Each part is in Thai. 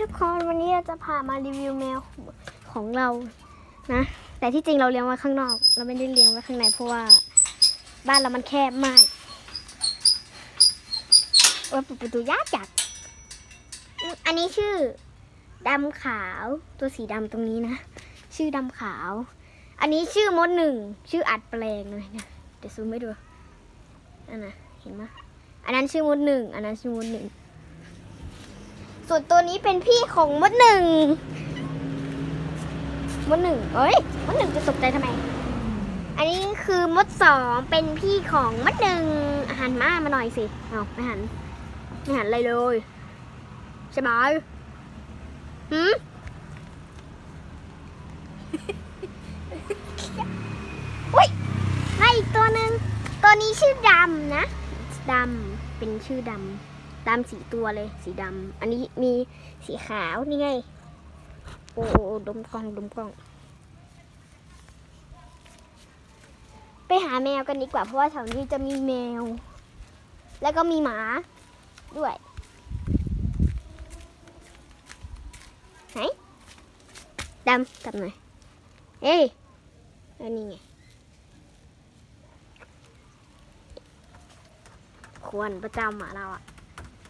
ทุกคนวันนี้เราจะพามารีวิวแมวของเรานะ แต่ที่จริงเราเลี้ยงไว้ข้างนอก เราไม่ได้เลี้ยงไว้ข้างในเพราะว่าบ้านเรามันแคบมากว่าปิดประตูยากจัดอันนี้ชื่อดำขาวตัวสีดำตรงนี้นะ ชื่อดำขาว อันนี้ชื่อมดหนึ่งชื่ออัดแปลงเลยนะเดี๋ยวซูมให้ดูอันนะเห็นไหมอันนั้นชื่อมดหนึ่งอันนั้นชื่อมดหนึ่ง ส่วนตัวนี้เป็นพี่ของมดหนึ่งมดหนึ่งเอ้ยมดหนึ่งจะตกใจทำไม อันนี้คือมดสองเป็นพี่ของมดหนึ่งอาหารมามาหน่อยสิเอาไม่หันไม่หันอะไรเลยใช่ไหมหืมอุ้ยให้อีกตัวหนึ่งตัวนี้ชื่อดำนะดำเป็นชื่อดำ ดำสีตัวเลย สีดำอันนี้มีสีขาวนี่ไงโอ้โอ้โอ้ดมกล้องดมกล้อง ไปหาแมวกันดีกว่าเพราะว่าแถวนี้จะมีแมว แล้วก็มีหมาด้วยไหนดำจับหน่อยเอ้ยอันนี้ไงควรประจำอะเราอะ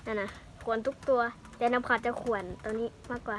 นั่นนะขวนทุกตัว แต่น้ำขาดจะขวนตัวนี้มากกว่า